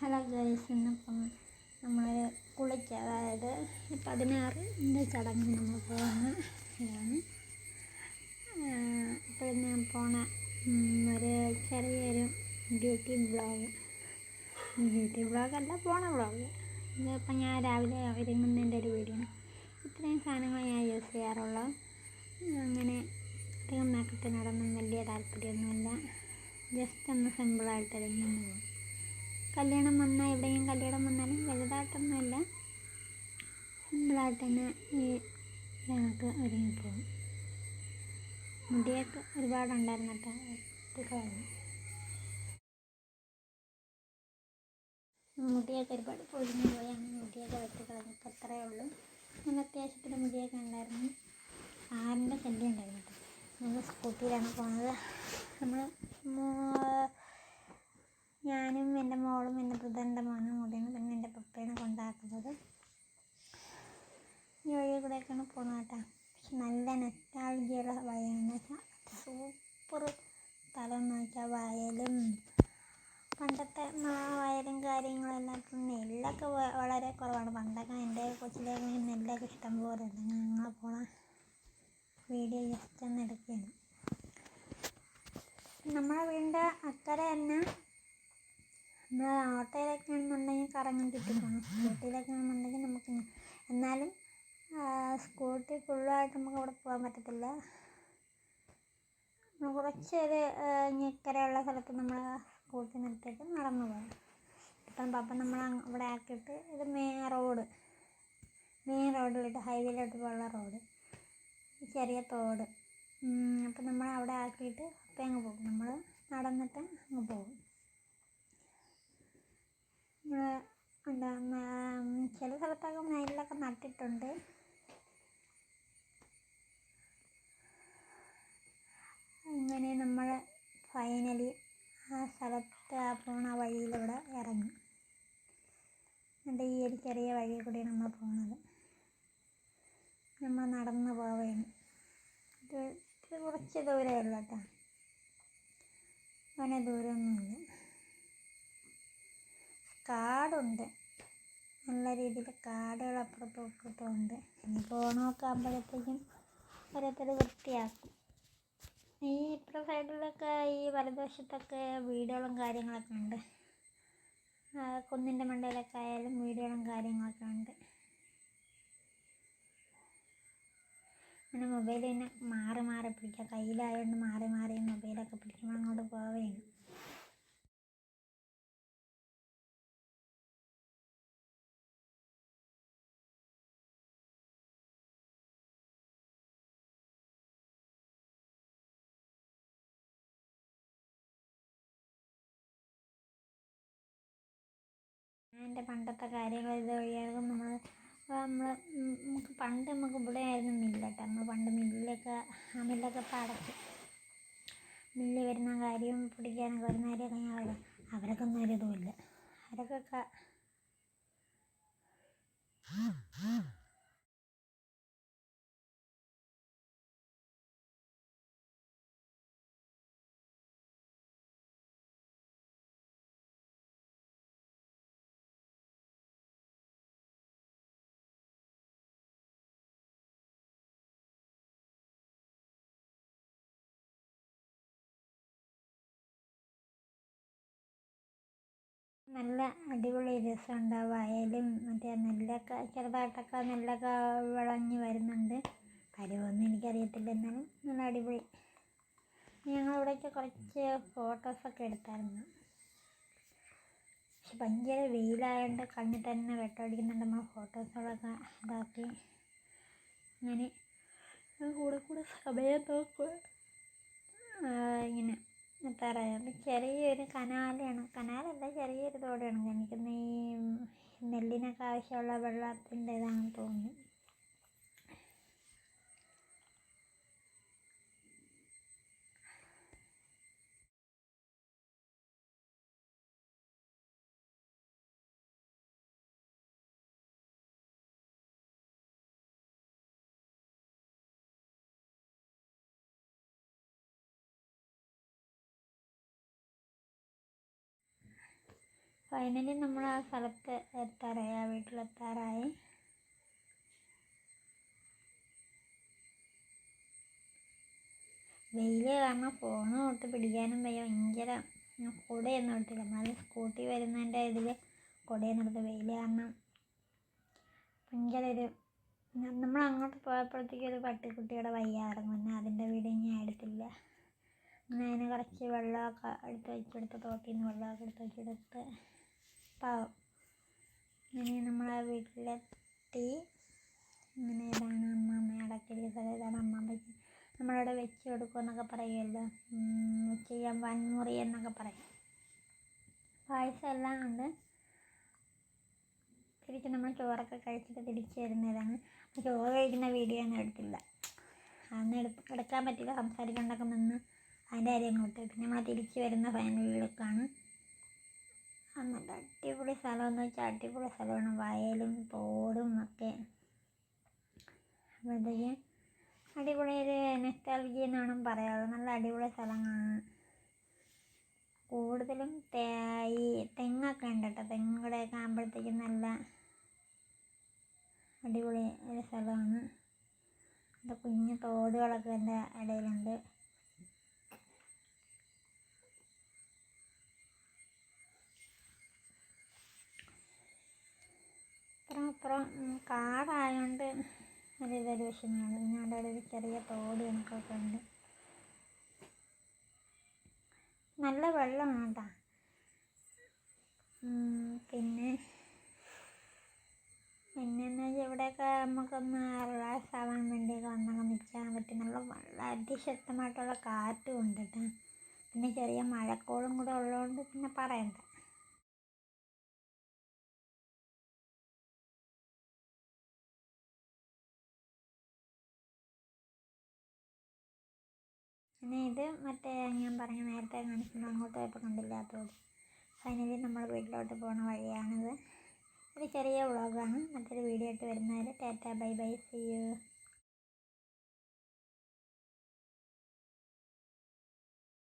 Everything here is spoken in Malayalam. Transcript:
ഹലോ ഗൈസ് ഇന്നിപ്പം നമ്മൾ കുളിക്കുക അതായത് പതിനാറിന്റെ ചടങ്ങ് നമ്മൾ പോകുന്ന ഇതാണ്. അപ്പോൾ ഞാൻ പോണ ഒരു ചെറിയൊരു ബ്യൂട്ടി ബ്ലോഗ് ബ്യൂട്ടി ബ്ലോഗല്ല പോണ ബ്ലോഗ് ഇതിപ്പം ഞാൻ രാവിലെ ഒരുങ്ങുന്നതിന്റെ ഒരു വീഡിയോ ഇത്രയും സാധനങ്ങൾ ഞാൻ യൂസ് ചെയ്യാറുള്ളൂ. അങ്ങനെ അധികം മേക്കപ്പിനോടൊന്നും വലിയ താല്പര്യമൊന്നുമില്ല. ജസ്റ്റ് ഒന്ന് സിമ്പിളായിട്ട് ഒരുങ്ങി പോകും കല്യാണം വന്നാൽ എവിടെയും കല്യാണം വന്നാലും വലുതായിട്ടൊന്നുമില്ല. സിമ്പിളായിട്ട് തന്നെ ഈ ഞങ്ങൾക്ക് ഒരുങ്ങിപ്പോകും മുടിയൊക്കെ ഒരുപാടുണ്ടായിരുന്നു കേട്ടോ മുടിയൊക്കെ ഒരുപാട് പൊഴിഞ്ഞു പോയി അങ്ങനെ മുടിയൊക്കെ വെട്ടിക്കളഞ്ഞു ഇപ്പം അത്രയേ ഉള്ളൂ. നല്ല അത്യാവശ്യത്തിന് മുടിയൊക്കെ ഉണ്ടായിരുന്നു. ആറിന്റെ ശല്യം ഉണ്ടായിരുന്നു ഞങ്ങൾ സ്കൂട്ടിയിലാണ് പോകുന്നത് നമ്മൾ ഞാനും എന്റെ മോളും എന്റെ ബ്രദറിന്റെ മോനും കൂടിയാണ് പിന്നെ എന്റെ പപ്പയാണ് കൊണ്ടാക്കുന്നത്. ഈ വഴി കൂടെയൊക്കെയാണ് പോകുന്നത് കേട്ടോ. പക്ഷെ നല്ല നെറ്റാൾജിയുള്ള വെച്ചാൽ സൂപ്പർ സ്ഥലം വെച്ചാൽ വയലും പണ്ടത്തെ വയലും കാര്യങ്ങളെല്ലാം നെല്ലൊക്കെ വളരെ കുറവാണ്. പണ്ടൊക്കെ എന്റെ കൊച്ചിലേക്ക് നെല്ലൊക്കെ ഇഷ്ടം പോലെ ഉണ്ട്. ഞങ്ങൾ പോണ വീഡിയോ ജസ്റ്റ് ഒന്ന് എടുക്കുകയാണ്. നമ്മുടെ വീടിന്റെ അക്കരെ തന്നെ നമ്മൾ ഓട്ടോയിലൊക്കെ കറങ്ങാൻ കറങ്ങി ചുറ്റി പോകണം സ്കൂട്ടിയിലൊക്കെ ആണെന്നുണ്ടെങ്കിൽ നമുക്ക് എന്നാലും സ്കൂട്ടി ഫുള്ളായിട്ട് നമുക്ക് അവിടെ പോകാൻ പറ്റത്തില്ല. കുറച്ചൊരു ഞെക്കരയുള്ള സ്ഥലത്ത് നമ്മൾ സ്കൂട്ടി നിർത്തിയിട്ട് നടന്നു പോകാം. ഇപ്പം പപ്പ നമ്മൾ അവിടെ ആക്കിയിട്ട് ഇത് മെയിൻ റോഡ് മെയിൻ റോഡിലോട്ട് ഹൈവേയിലോട്ട് പോകാനുള്ള റോഡ് ചെറിയ തോട്. അപ്പം നമ്മൾ അവിടെ ആക്കിയിട്ട് അപ്പം അങ്ങ് പോകും. നമ്മൾ നടന്നിട്ട് അങ്ങ് പോകും. എന്താ ചില സ്ഥലത്തൊക്കെ നെല്ലൊക്കെ നട്ടിട്ടുണ്ട്. അങ്ങനെ നമ്മൾ ഫൈനലി ആ സ്ഥലത്ത് ആ പോണ വഴിയിലൂടെ ഇറങ്ങി. എന്നിട്ട് ഈ ഒരു ചെറിയ വഴി കൂടി നമ്മൾ പോകുന്നത് നമ്മൾ നടന്ന് പോവുകയാണ് ഇത് കുറച്ച് ദൂരമേ ഉള്ളൂ കേട്ടോ. അങ്ങനെ ദൂരമൊന്നുമില്ല. കാടുണ്ട്. നല്ല രീതിയിൽ കാടുകൾ അപ്പുറത്തും ഇപ്പുറത്തും ഉണ്ട്. ഇനിയിപ്പോൾ ഓണമൊക്കെ ആകുമ്പോഴത്തേക്കും ഓരോരുത്തർ വൃത്തിയാക്കും. ഈ ഇപ്പുറ സൈഡിലൊക്കെ ഈ വലതുവശത്തൊക്കെ വീടുകളും കാര്യങ്ങളൊക്കെ ഉണ്ട്. കുന്നിന്റെ മണ്ടയിലൊക്കെ ആയാലും വീടുകളും കാര്യങ്ങളൊക്കെ ഉണ്ട്. അങ്ങനെ മൊബൈൽ പിന്നെ മാറി മാറി പിടിക്കുക കയ്യിലായതുകൊണ്ട് മാറി മാറി മൊബൈലൊക്കെ പിടിക്കുമ്പോൾ അങ്ങോട്ട് പോവുകയാണ് എന്റെ പണ്ടത്തെ കാര്യങ്ങൾ ഇത് വഴിയായിരുന്നു നമ്മൾ നമ്മൾ നമുക്ക് പണ്ട് നമുക്ക് ഇവിടെ ആയിരുന്നു മില്ല് കേട്ടോ. നമ്മൾ പണ്ട് മില്ലൊക്കെ ആ മില്ലൊക്കെ ഇപ്പം അടച്ചു. മില്ല് വരുന്ന കാര്യം പിടിക്കാനൊക്കെ വരുന്ന കാര്യമൊക്കെ ഞാൻ അവരൊക്കെ ഒന്നും ഒരു ഇതുമില്ല. അവരൊക്കെ നല്ല അടിപൊളി രസം ഉണ്ടാവും ആയാലും മറ്റേ നെല്ലൊക്കെ ചെറുതായിട്ടൊക്കെ നെല്ലൊക്കെ വിളഞ്ഞ് വരുന്നുണ്ട്. കാര്യമൊന്നും എനിക്കറിയത്തില്ല. എന്നാലും നല്ല അടിപൊളി. ഞങ്ങളിവിടേക്ക് കുറച്ച് ഫോട്ടോസൊക്കെ എടുത്തായിരുന്നു. പക്ഷെ ഭയങ്കര വെയിലായതുകൊണ്ട് കണ്ണിൽ തന്നെ വെട്ടമടിക്കുന്നുണ്ട് നമ്മൾ ഫോട്ടോസുകളൊക്കെ ഇതാക്കി. അങ്ങനെ കൂടെ കൂടെ സമയം നോക്കുക എത്താറായി ചെറിയൊരു കനാലാണ് കനാലല്ല ചെറിയൊരു തോടാണ് കാണിക്കുന്നത് ഈ നെല്ലിനൊക്കെ ആവശ്യമുള്ള വെള്ളത്തിന്റെ ഇതാണെന്ന് തോന്നുന്നു. ഫൈനലി നമ്മൾ ആ സ്ഥലത്ത് എത്താറായി ആ വീട്ടിലെത്താറായി. വെയിൽ കാരണം ഫോണ് തൊട്ട് പിടിക്കാനും വയ്യ ഭയങ്കര കൂടെയൊന്നും എടുത്തില്ല. എന്നാലും സ്കൂട്ടി വരുന്നതിന്റെ ഇതിൽ കുടയൊന്നും എടുത്ത് വെയിൽ കാരണം ഭയങ്കര ഒരു നമ്മൾ അങ്ങോട്ട് പോയപ്പോഴത്തേക്കും ഒരു പട്ടിക്കുട്ടിയുടെ വയ്യായിരുന്നു. പിന്നെ അതിന്റെ വീഡിയോ ഞാൻ എടുത്തില്ല. അങ്ങനെ അതിന് കുറച്ച് വെള്ളമൊക്കെ എടുത്ത് വെച്ചെടുത്ത് തോട്ടിൽ നിന്ന് വെള്ളമൊക്കെ എടുത്ത് വെച്ചെടുത്ത്. പാവം. ഇങ്ങനെ നമ്മളെ വീട്ടിലെത്തി. ഇങ്ങനെ ഇതാണ് അമ്മമ്മ അടക്കൽ സ്ഥലം ഇതാണ് അമ്മമ്മയ്ക്ക് നമ്മളവിടെ വെച്ച് കൊടുക്കും എന്നൊക്കെ പറയുമല്ലോ. ചെയ്യാൻ വൻമുറി എന്നൊക്കെ പറയും. പായസം എല്ലാം ഉണ്ട്. തിരിച്ച് നമ്മൾ ചോറൊക്കെ കഴിച്ചിട്ട് തിരിച്ച് വരുന്നതാണ്. ചോറ് കഴിക്കുന്ന വീഡിയോ ഒന്നും എടുത്തില്ല. അന്ന് എടു എടുക്കാൻ പറ്റില്ല. സംസാരിക്കൊണ്ടൊക്കെ നിന്ന് അതിന്റെ കാര്യം അങ്ങോട്ട്. പിന്നെ നമ്മൾ തിരിച്ച് വരുന്ന ഫൈനൽ എന്നിട്ട് അടിപൊളി സ്ഥലമെന്ന് വെച്ചാൽ അടിപൊളി സ്ഥലമാണ്. വയലും തോടും ഒക്കെ. അപ്പോഴത്തേക്ക് അടിപൊളി ഒരു നെസ്റ്റാൾജി എന്നാണ് പറയാറ്. നല്ല അടിപൊളി സ്ഥലങ്ങളാണ്. കൂടുതലും ഈ തെങ്ങൊക്കെ ഉണ്ട് കേട്ടോ. തെങ്ങുകൂടെയൊക്കെ ആകുമ്പോഴത്തേക്കും നല്ല അടിപൊളി ഒരു സ്ഥലമാണ്. കുഞ്ഞു തോടുകളൊക്കെ എന്റെ ഇടയിലുണ്ട്. അപ്പുറം കാടായതുകൊണ്ട് ഒരു ഇതൊരു വിഷമമാണ് പിന്നെ അവിടെ ഒരു ചെറിയ തോട് കണക്കൊക്കെ ഉണ്ട്. നല്ല വെള്ളമാണ് കേട്ടോ പിന്നെ പിന്നെന്ന് വെച്ചാൽ ഇവിടെയൊക്കെ നമുക്കൊന്ന് റിലാക്സ് ആവാൻ വേണ്ടിയൊക്കെ വന്നൊക്കെ നിൽക്കാൻ പറ്റും. നല്ല വളരെ അതിശക്തമായിട്ടുള്ള കാറ്റും ഉണ്ട് കേട്ടോ. പിന്നെ ചെറിയ മഴക്കോളും കൂടെ ഉള്ളതുകൊണ്ട് പിന്നെ പറയണ്ട. പിന്നെ ഇത് മറ്റേ ഞാൻ പറഞ്ഞ നേരത്തെ കാണിക്കുമ്പോൾ അങ്ങോട്ട് പോയപ്പോൾ കണ്ടില്ല ആ ഫൈനലി നമ്മൾ വീട്ടിലോട്ട് പോകുന്ന വഴിയാണിത്. ഒരു ചെറിയ വ്ളോഗാണ്. മറ്റൊരു വീഡിയോ ആയിട്ട് വരുന്നവരെ tata bye bye see you